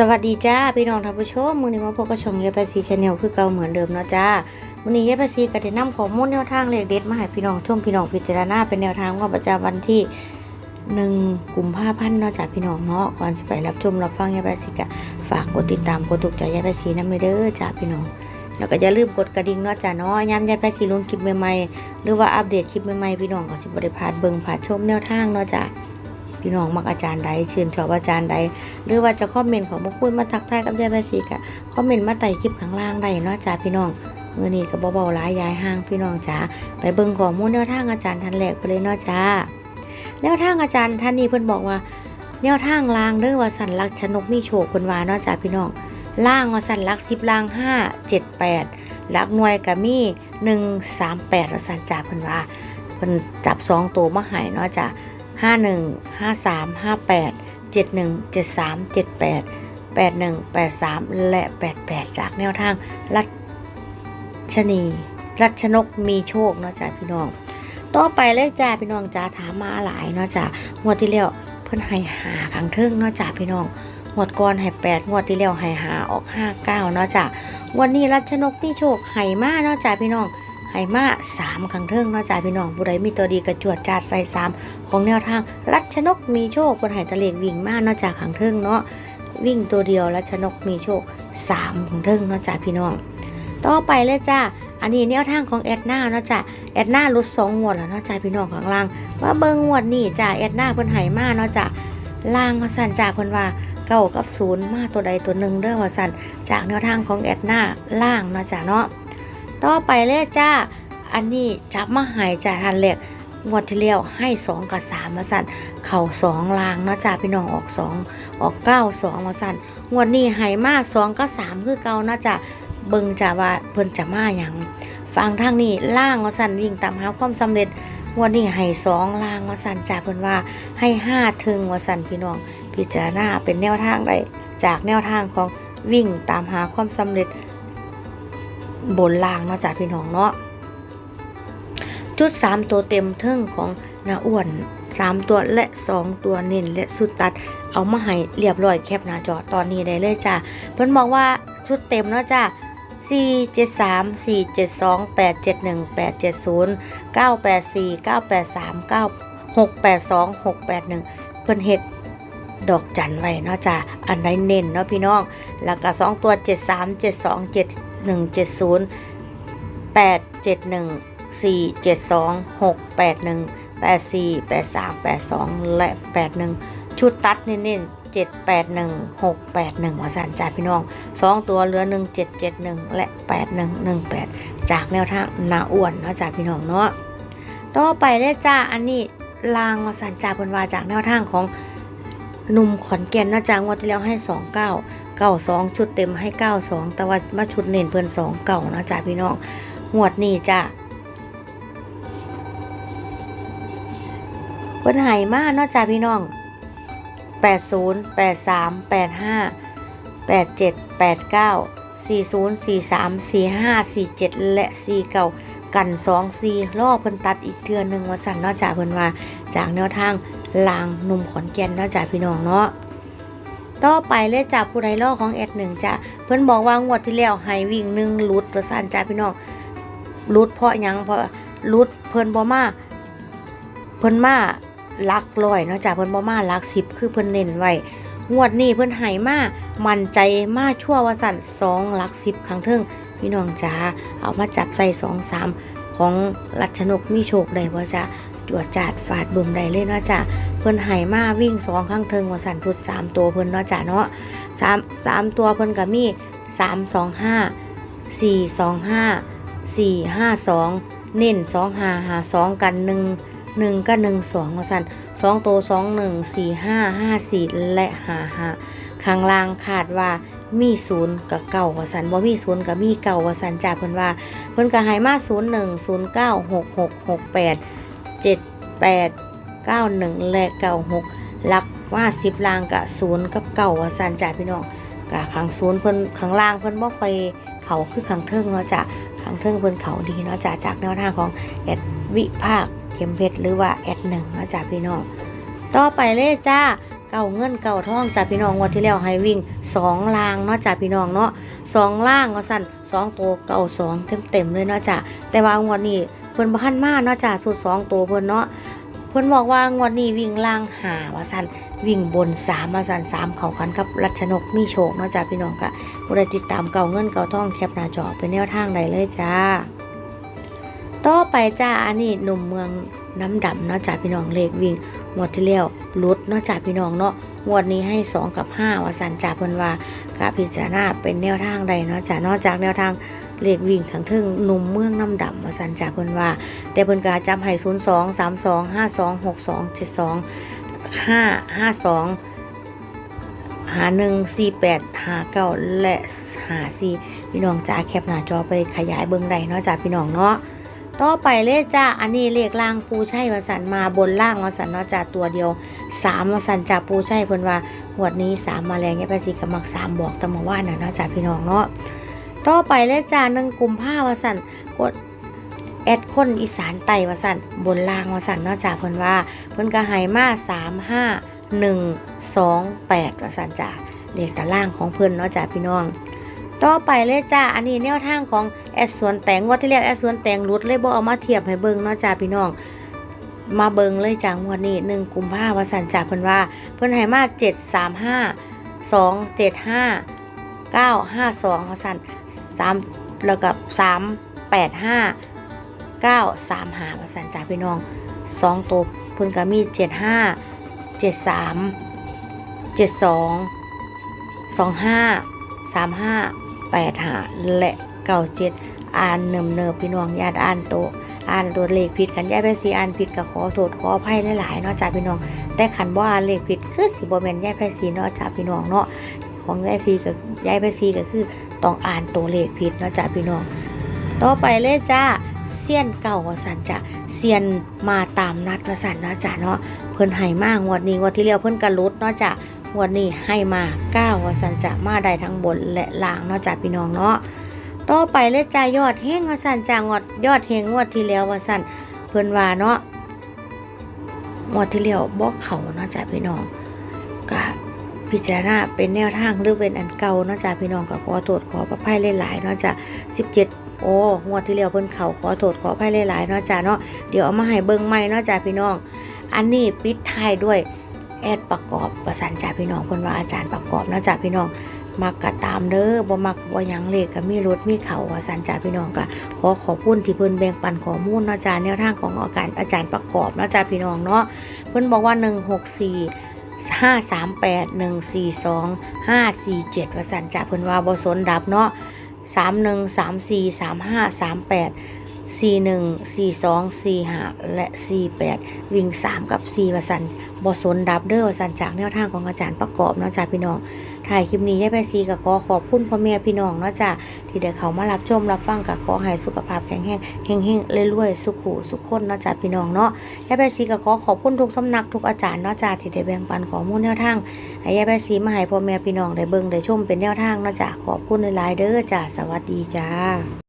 สวัสดีจ้าพี่น้องท่านผู้ชมมือนี้มาพบกับช่องเยายภาษีชาแนลคือเก่าเหมือนเดิมเนาะจ้ามือนี้เยายภาษีก็ได้นำข้อมูลแนวทางเลขเด็ดมาให้พี่น้องชมพี่น้องพิจารณาเป็นแนวทางงวดประจำวันที่1กุมภาพันธ์เนาะจ้าพี่น้องเนาะก่อนสิไปรับชมรับฟังเยายภาษีก็ฝากกดติดตามกดถูกใจเยายภาษีนำเด้อจ้าพี่น้องแล้วก็อย่าลืมกดกระดิ่งเนาะจ้าเนาะยามยายภาษีลงคลิปใหม่ๆหรือว่าอัปเดตคลิปใหม่ๆพี่น้องก็สิบ่ได้พาดเบิ่งพลาดชมแนวทางเนาะจ้า พี่น้องมักอาจารย์ใดชื่นชอบอาจารย์ใด หรือว่าจะคอมเมนต์ของพวกคุณมาทักทายกับยายแบสีกะคอมเมนต์มาใต้คลิปข้างล่างได้เนาะจ้าพี่น้องเมื่อนี้ก็เบาๆหลายยายห่างพี่น้องจ้าไปเบิ่งข้อมูลแนวทางอาจารย์ท่านแรกไปเลยเนาะจ้าแนวทางอาจารย์ท่านนี้เพิ่นบอกว่า แนวทางลางเด้อว่าสันลักษณ์ชนกมีโชคเพิ่นว่าเนาะจ้าพี่น้องล่างว่าสันลักสิบล่างห้าเจ็ดแปดลักหน่วยก็มีหนึ่งสามแปดว่าสันจ้าเพิ่นว่าเพิ่นจับสองตัวมาให้เนาะจ้า ห้าหนึ่งห้าสามห้าแปดเจ็ดหนึ่งเจ็ดสามเจ็ดแปดแปดหนึ่งแปดสามและแปดแปดจากแนวทางรัชนี รัชนกมีโชคเนาะจ้าพี่น้อง ต่อไปเลยจ้าพี่น้องจ้าถามมาหลายเนาะจ้างวดที่แล้วเพิ่นให้หาขังเทิงเนาะจ้าพี่น้องงวดก่อนให้แปดงวดที่แล้วให้หาออกห้าเก้าเนาะจ้างวันนี้รัชนกมีโชคให้มาเนาะจ้าพี่น้อง ให้มาสามขังเทิงเนาะจ้าพี่น้องผู้ใดมีตัวดีกระจวดจาดใส่สามของแนวทางรัชนกมีโชคคนหายตะเลกวิ่งมากนอกจากขังเทิงเนาะวิ่งตัวเดียวรัชนกมีโชคสามของเทิงเนาะจ้าพี่น้อง ต่อไปเลยจ้าอันนี้แนวทางของแอดนาเนาะจ้าแอดนาลดสองงวดแล้วเนาะจ้าพี่น้องข้างล่าง ว่าเบิ้งงวดนี่จ้าแอดนาเพิ่นใหายมาเนาะจ้าล่างมาสั่นจ้าเพิ่นว่าเก้ากับศูนย์มาตัวใดตัวหนึ่งเด้อว่าสั่นจากแนวทางของแอดนาล่างเนาะจ้าเนาะ ต่อไปเลยจ้า อันนี้จับมาหายจ้าทันแรกงวดที่แล้วให้สองกับสามมาสั่น เข่าสองลางเนาะจ้าพี่น้องออกสองออกเก้าสองมาสั่นงวดนี้ให้มาสองกับสามคือเก่านะจ้าเบิ่งจ้าว่าเพิ่นจะมาอย่างฟังทางนี้ล่างมาสั่นวิ่งตามหาความสำเร็จงวดนี้ให้สองลางมาสั่นจ้าเพิ่นว่าให้ห้าถึงมาสั่นพี่น้อง พิจารณาเป็นแนวทางใดจากแนวทางของวิ่งตามหาความสำเร็จ บนล่างเนาะจ้าพี่น้องเนาะชุด 3 ตัวเต็มเทิงของนาอ้วน 3 ตัวและ 2 ตัวเน้นและสุดตัด เอามาให้เรียบร้อยแคปหน้าจอตอนนี้ได้เลยจ้าเพิ่นบอกว่าชุดเต็มเนาะจ้า4 7 3 4 7 2 8 7 1 8 7 0 9 8 4 9 8 3 9 6 8 2 6 8 1 เพิ่นเฮ็ดดอกจันไว้เนาะจ้าอันใดเน้นเนาะพี่น้อง แล้วก็2ตัว 7 3 7 2 7 1 7 0 8 7 1สี่เจ็ดสองหกแปดหนึ่งแปดสี่แปดสามแปดสองและแปดหนึ่งชุดตัดเน้นๆเจ็ดแปดหนึ่งหกแปดหนึ่งวสันจ่าพี่น้องสองตัวเหลือหนึ่งเจ็ดเจ็ดหนึ่งและแปดหนึ่งหนึ่งแปดจากแนวทางนาอ้วนเนาะจ่าพี่น้องเนาะต่อไปเลยจ้าอันนี้ลางวสันจ่าเพิ่นว่าจากแนวทางของหนุ่มขอนแก่นนะจ้างวดที่แล้วให้สอง เก้าสองชุดเต็มให้เก้าสองแต่ว่ามาชุดเน้นเพิ่อนสองเก่าเนาะจ้าพี่น้องงวดนี้จ้าเพิ่นหายมากเนาะจ้าพี่น้อง80 83 85 87 89 40 43 45 47แปดเจ็ดแปดเก้าสี่ศูนย์สี่สามสี่ห้าสี่เจ็ดและ49กัน2 4รอเพิ่นตัดอีกเทือนหนึ่งว่าสั่นเนาะจ้าเพิ่นว่า จากแนวทางลางหนุ่มขอนแก่นเนาะจ้าพี่น้องเนาะ ต่อไปเลยจ้าผู้ใดล่อของแอดหนึ่งจ้าเพิ่อนบอกว่างวดที่แล้วให้วิ่งหนึ่งลุดว่าสั่นจ้าพี่น้องลุดเพราะยังเพราะลุดเพิ่นบ่มาเพิ่นมาลักร้อยเนาะจ้ะเพิ่นบ่มาลักสิบคือเพิ่นเน้นไว้งวดนี้เพิ่นให้มามั่นใจมาชั่ววสันสองลักสิบครั้งเทิงพี่น้องจ๋าเอามาจับใส่สองสามของรัชนกมีโชคได้บ่จ้ะจวดจาดฟาดบึมได้เลยเนาะจ้ะ เพิ่นให้มาวิ่งสองครั้งเทิงว่าสั่นชุดสามตัวเพิ่นเนาะจ้ะเนาะสามสามตัวเพิ่นก็มีสามสองห้าสี่สองห้าสี่ห้าสองเน้นสองห้าหาสองกันหนึ่งหนึ่งก็หนึ่งสองว่าสันสองตัวสองหนึ่งสี่ห้าห้าสี่และห้าห้าข้างล่างขาดว่ามีศูนย์กับเก่าว่าสันบ่มีศูนย์กับมีเก่าว่าสันจากเพิ่นว่าเพิ่นก็ให้มาศูนย์หนึ่งศูนย์เก้าหกหกหกแปดเจ็ดแปด เก้าหนึ่งและเก้าหกลักว่าสิบล่างกับศูนย์กับเก่าว่าสันจาพี่น้องกับข้างศูนย์เพิ่นข้างล่างเพิ่นบ่ค่อยเขาคือข้างเทิงเนาะจ้ะข้างเทิงเพิ่นเขาดีเนาะจ้ะจากแนวทางของแอดวิภาคเข็มเพชรหรือว่าแอดหนึ่งเนาะจ้าพี่น้องต่อไปเลยจ้าเก่าเงินเก่าทองจ้าพี่น้องงวดที่แล้วให้วิ่งสองลางเนาะจ้าพี่น้องเนาะสองล่างว่าสั่นสองตัวเก่าสองเต็มเต็มเลยเนาะจ้าแต่ว่างวดนี้เพิ่นบ่ทันมาเนาะจ้าสุดสองตัวเพิ่นเนาะ เพิ่นบอกว่างวดนี้วิ่งล่างหาว่าสันวิ่งบนสามว่าสันสามเขากันกับรัชนกมีโชคเนาะจ้าพี่น้องก็บ่ได้ติดตามเก่าเงินเก่าทองแคปหน้าจอเป็นแนวทางใดเลยจ้าต่อไปจ้าอันนี้หนุ่มเมืองน้ำดำเนาะจ้าพี่น้องเลขวิ่งงวดที่แล้วลุดเนาะจ้าพี่น้องเนาะงวดนี้ให้2กับ5ว่าสันจ่าเพิ่นว่ากะพิจารณาเป็นแนวทางใดเนาะจ้านอกจากแนวทาง เลขวิ่งทั้งทึงหนุ่มเมืองน้ำดำว่าสันจ่าเพิ่นว่า แต่เพิ่นก็จำให้0 2 3 2 5 2 6 2 7 2 5 5 2หาหนึ่งสี่แปดหาเก้าและหาสี่พี่น้องจ้าแคปหน้าจอไปขยายเบิ่งได้เนาะจ้าพี่น้องเนาะต่อไปเลขจ้าอันนี้เลขล่างปูใช่วสันมาบนล่างวสันเนาะจ้าตัวเดียวสามวสันจ้าปูใช่เพิ่นว่าหวดนี้สามมาแรงเนี่ยไปสิกมักสามบอกแตะมาว่าน่ะเนาะจ้าพี่น้องเนาะ ต่อไปเลขจ้าหนึ่งกลุ่มภาวสันกดแอดคนอีสานไตวสันบนล่างวสันเนาะจ้าเพิ่นว่า เพิ่นก็ให้มาสามห้าหนึ่งสองแปดวสันจ้าเลขตารางของเพิ่นเนาะจ้าพี่น้อง ต่อไปเลยจ้าอันนี้แนวทางของแอดสวนแตงงวดที่แล้วแอดสวนแตงรุดเลยบ่เอามาเทียบให้เบิ่งเนาะจ้าพี่น้องมาเบิ่งเลยจ้างวดนี้หนึ่งกุมภาพันธ์สันจ้าเพิ่นว่า เพิ่นให้มาเจ็ดสามห้าสองเจ็ดห้าเก้าห้าสองสัน สามแล้วกับสามแปดห้าเก้าสามหาสันจ้าพี่น้องสองตัวเพิ่นก็มีเจ็ดห้าเจ็ดสามเจ็ดสองสองห้าสามห้าแปดหาและเก้าเจ็ดอ่านเนิมเนิบพี่น้องญาติอ่านโตอ่านตัวเลขผิดกันย่าไปสีอ่านผิดก็ขอโทษขออภัยหลายๆเนาะจ้าพี่น้องแต่ขันบ่อ่านเลขผิดคือสิบ่แม่นย่าไปสีเนาะจ้าพี่น้องเนาะ ของย่ายพีกับยายไปสีก็คือต้องอ่านตัวเลขผิดเนาะจ้าพี่น้อง ต่อไปเลยจ้าเซียนเก่าวสันจ้ะเซียนมาตามนัดวสันเนาะจ้าเนาะเพิ่นให้มางวดนี้งวดที่แล้วเพิ่นกระลุดเนาะจ้ะงวดนี้ให้มา9ว่าสันจะมาได้ทั้งบนและล่างเนาะจ้าพี่น้องเนาะต่อไปเลยจ้ายอดเฮงวสันจ้างวดยอดเฮงงวดที่แล้ววสันเพิ่นว่าเนาะงวดที่แล้วบอกเขาเนาะจ้าพี่น้องก็ พิจารณาเป็นแนวทางหรือเป็นอันเก่าเนาะจ้าพี่น้องก็ขอโทษขอประภัยหลายๆเนาะจ้า17 โอ้งวดที่แล้วเพิ่นเขาขอโทษขออภัยหลายๆเนาะจ้าเนาะเดี๋ยวเอามาให้เบิ่งใหม่เนาะจ้าพี่น้อง อันนี้ปิดท้ายด้วยแอดประกอบประสานจ่าพี่น้องเพิ่นว่าอาจารย์ประกอบเนาะจ่าพี่น้องมักกะตามเด้อบ่มักบ่ยังเลขก็มีรถมีเขาว่าสันจ่าพี่น้องก็ขอขอบคุณที่เพิ่นแบ่งปันข้อมูลเนาะจ้าแนวทางของอาจารอาจารย์ประกอบเนาะจ้าพี่น้องเนาะเพิ่นบอกว่า 164 538 142 547ว่าสันจ่าเพิ่นว่าบ่สนดับเนาะ31 34 35 38สี่หนึ่งสามสี่สามห้าและสี่แปดวิ่งสามกับสี่วสันบอสนดับเด้อวสันจากแนวทางของอาจารย์ประกอบเนาะจ้าพี่น้องถ่ายคลิปนี้ยายไปซีกับขอขอบคุณพ่อแม่พี่น้องเนาะจ้าที่ได้เขามารับชมรับฟังกับขอให้สุขภาพแข็งแรงเฮงเฮงๆรวยๆสุขุสุขคนเนาะจ้าพี่น้องเนาะยายไปซีกับขอขอบคุณทุกสำนักทุกอาจารย์เนาะจ้าที่ได้แบ่งปันข้อมูลแนวทางให้ยายไปซีมาให้พ่อแม่พี่น้องได้เบิ่งได้ชมเป็นแนวทางเนาะจ้าขอบคุณหลายๆเด้อจ้าสวัสดีจ้า